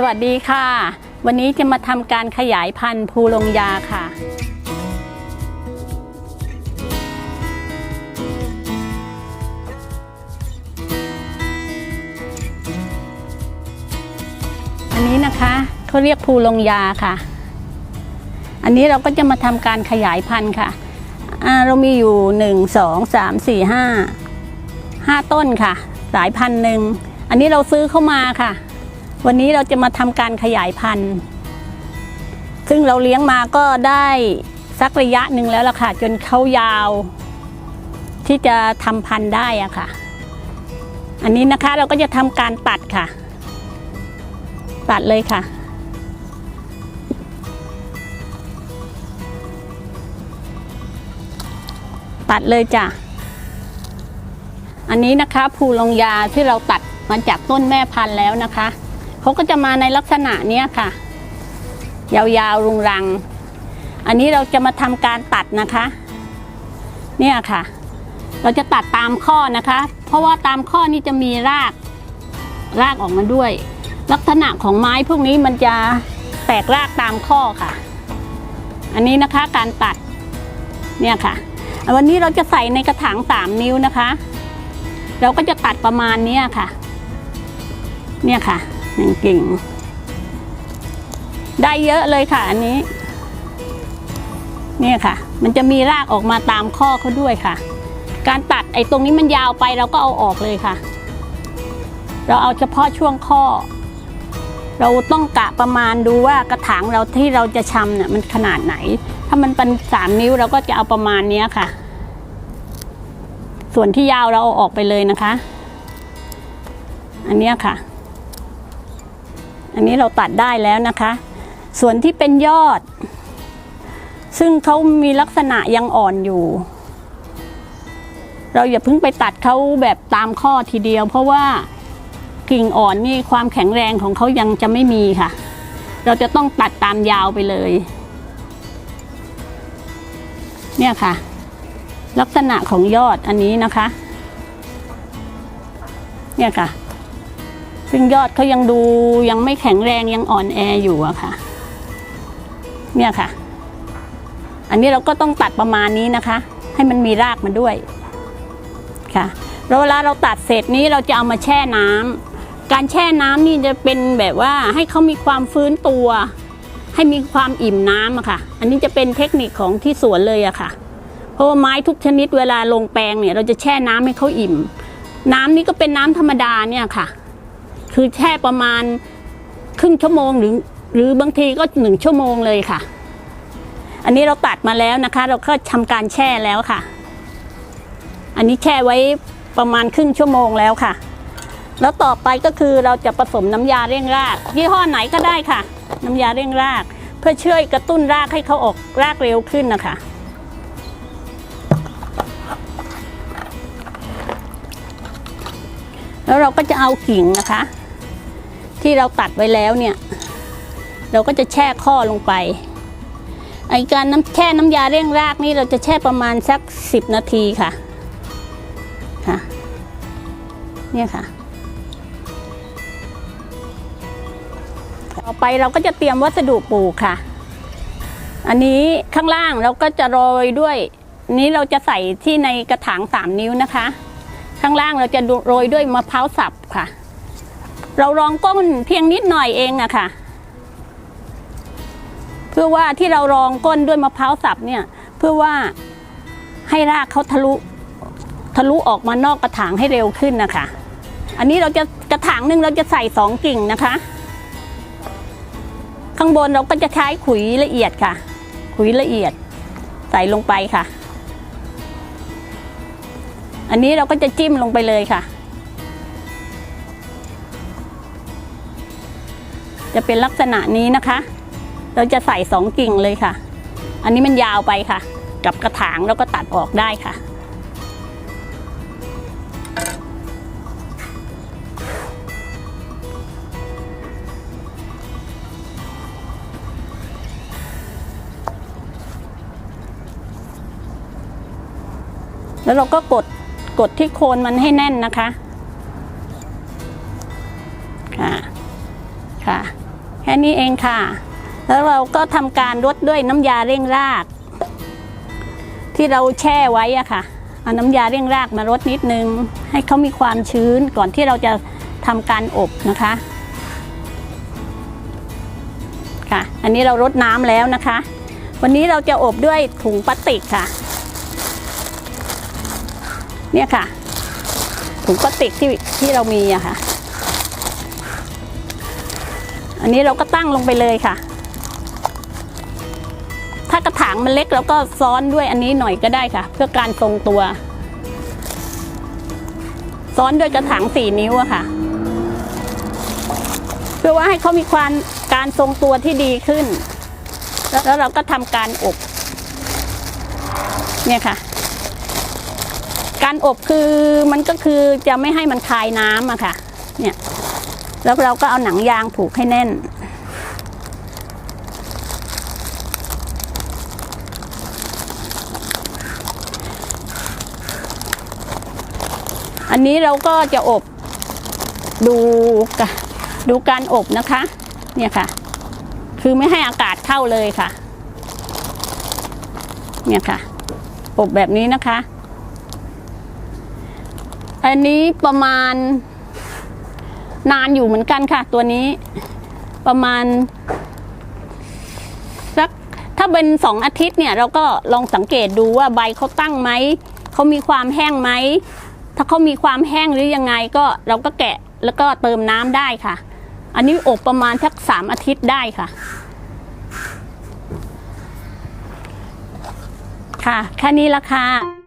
สวัสดีค่ะ วันนี้จะมาทำการขยายพันธุ์ภูลงยาค่ะ อันนี้นะคะเขาเรียกภูลงยาค่ะ อันนี้เราก็จะมาทำการขยายพันธุ์ค่ะ เรามีอยู่หนึ่งสองสามสี่ห้าห้าต้นค่ะ สายพันธุ์หนึ่ง อันนี้เราซื้อเข้ามาค่ะ วันนี้เราจะมาทำการขยายพันธุ์ ซึ่งเราเลี้ยงมาก็ได้สักระยะหนึ่งแล้วล่ะค่ะ จนเขายาว ที่จะทำพันธุ์ได้อะค่ะ อันนี้นะคะเราก็จะทำการตัดค่ะ ตัดเลยค่ะตัดเลยจ้ะ อันนี้นะคะภูลงยาที่เราตัดมาจากต้นแม่พันธุ์แล้วนะคะ เขาก็จะมาในลักษณะเนี้ยค่ะ ยาวๆรุงรัง อันนี้เราจะมาทำการตัดนะคะ เนี่ยค่ะ เราจะตัดตามข้อนะคะ เพราะว่าตามข้อนี้จะมีรากรากออกมาด้วย ลักษณะของไม้พวกนี้มันจะแตกรากตามข้อค่ะ อันนี้นะคะการตัดเนี่ยค่ะ วันนี้เราจะใส่ในกระถางสามนิ้วนะคะ เราก็จะตัดประมาณเนี้ยค่ะ เนี่ยค่ะ หนึ่งกิ่ง ได้เยอะเลยค่ะอันนี้ เนี่ยค่ะ มันจะมีรากออกมาตามข้อเขาด้วยค่ะ การตัดไอ้ตรงนี้มันยาวไปเราก็เอาออกเลยค่ะ เราเอาเฉพาะช่วงข้อ เราต้องกะประมาณดูว่ากระถางเราที่เราจะชำเนี่ยมันขนาดไหน ถ้ามันเป็นสามนิ้วเราก็จะเอาประมาณนี้ค่ะ ส่วนที่ยาวเราเอาออกไปเลยนะคะ อันเนี้ยค่ะ อันนี้เราตัดได้แล้วนะคะ ส่วนที่เป็นยอด ซึ่งเขามีลักษณะยังอ่อนอยู่ เราอย่าเพิ่งไปตัดเขาแบบตามข้อทีเดียว เพราะว่ากิ่งอ่อนนี่ความแข็งแรงของเขายังจะไม่มีค่ะ เราจะต้องตัดตามยาวไปเลย เนี่ยค่ะ ลักษณะของยอดอันนี้นะคะ เนี่ยค่ะ ซึ่งยอดเขายังดูยังไม่แข็งแรงยังอ่อนแออยู่อะค่ะ เนี่ยค่ะ อันนี้เราก็ต้องตัดประมาณนี้นะคะ ให้มันมีรากมันด้วยค่ะแล้วเวลาเราตัดเสร็จนี้เราจะเอามาแช่น้ำการแช่น้ำนี่จะเป็นแบบว่าให้เขามีความฟื้นตัว ให้มีความอิ่มน้ำอะค่ะ อันนี้จะเป็นเทคนิคของที่สวนเลยอะค่ะ เพราะว่าไม้ทุกชนิดเวลาลงแปลงเนี่ย เราจะแช่น้ำให้เขาอิ่ม น้ำนี่ก็เป็นน้ำธรรมดาเนี่ยค่ะ คือแช่ประมาณครึ่งชั่วโมงหรือหรือบางทีก็หนึ่งชั่วโมงเลยค่ะ อันนี้เราตัดมาแล้วนะคะ เราก็ทำการแช่แล้วค่ะ อันนี้แช่ไว้ประมาณครึ่งชั่วโมงแล้วค่ะ แล้วต่อไปก็คือเราจะผสมน้ำยาเร่งราก ยี่ห้อไหนก็ได้ค่ะ น้ำยาเร่งราก เพื่อช่วยกระตุ้นรากให้เขาออกรากเร็วขึ้นนะคะแล้วเราก็จะเอากิ่งนะคะ ที่เราตัดไว้แล้วเนี่ย เราก็จะแช่ข้อลงไปไอการน้ำแช่น้ำยาเร่งรากนี่เราจะแช่ประมาณสักสิบนาทีค่ะค่ะ เนี่ยค่ะ ต่อไปเราก็จะเตรียมวัสดุปลูกค่ะ อันนี้ข้างล่างเราก็จะโรยด้วย นี้เราจะใส่ที่ในกระถางสามนิ้วนะคะ ข้างล่างเราจะโรยด้วยมะพร้าวสับค่ะ เรารองก้นเพียงนิดหน่อยเองอะค่ะ เพื่อว่าที่เรารองก้นด้วยมะพร้าวสับเนี่ยเพื่อว่าให้รากเขาทะลุทะลุออกมานอกกระถางให้เร็วขึ้นนะคะ อันนี้เราจะกระถางหนึ่งเราจะใส่สองกิ่งนะคะ ข้างบนเราก็จะใช้ขุยละเอียดค่ะ ขุยละเอียด ใส่ลงไปค่ะ อันนี้เราก็จะจิ้มลงไปเลยค่ะ จะเป็นลักษณะนี้นะคะ เราจะใส่สองกิ่งเลยค่ะ อันนี้มันยาวไปค่ะ กับกระถางแล้วก็ตัดออกได้ค่ะ แล้วเราก็กดกดที่โคนมันให้แน่นนะคะ ค่ะค่ะ นี้เองค่ะ แล้วเราก็ทำการรดด้วยน้ำยาเร่งราก ที่เราแช่ไว้อะค่ะเอาน้ำยาเร่งรากมารดนิดนึง ให้เขามีความชื้นก่อนที่เราจะทำการอบนะคะค่ะ อันนี้เรารดน้ำแล้วนะคะ วันนี้เราจะอบด้วยถุงพลาสติกค่ะ เนี่ยค่ะ ถุงพลาสติกที่ที่เรามีอะค่ะ อันนี้เราก็ตั้งลงไปเลยค่ะ ถ้ากระถางมันเล็กเราก็ซ้อนด้วยอันนี้หน่อยก็ได้ค่ะ เพื่อการทรงตัว ซ้อนด้วยกระถางสี่นิ้วอะค่ะ เพื่อว่าให้เขามีความการทรงตัวที่ดีขึ้น แล้วเราก็ทำการอบเนี่ยค่ะ การอบคือมันก็คือจะไม่ให้มันคายน้ำอะค่ะ เนี่ย แล้วเราก็เอาหนังยางผูกให้แน่น อันนี้เราก็จะอบดูกะดูการอบนะคะ เนี่ยค่ะ คือไม่ให้อากาศเข้าเลยค่ะ เนี่ยค่ะ อบแบบนี้นะคะ อันนี้ประมาณ นานอยู่เหมือนกันค่ะ ตัวนี้ประมาณสักถ้าเป็นสองอาทิตย์เนี่ย เราก็ลองสังเกตดูว่าใบเขาตั้งไหมเขามีความแห้งไหมถ้าเขามีความแห้งหรือยังไงก็เราก็แกะแล้วก็เติมน้ำได้ค่ะ อันนี้อบประมาณสักสามอาทิตย์ได้ค่ะ ค่ะ แค่นี้ละค่ะ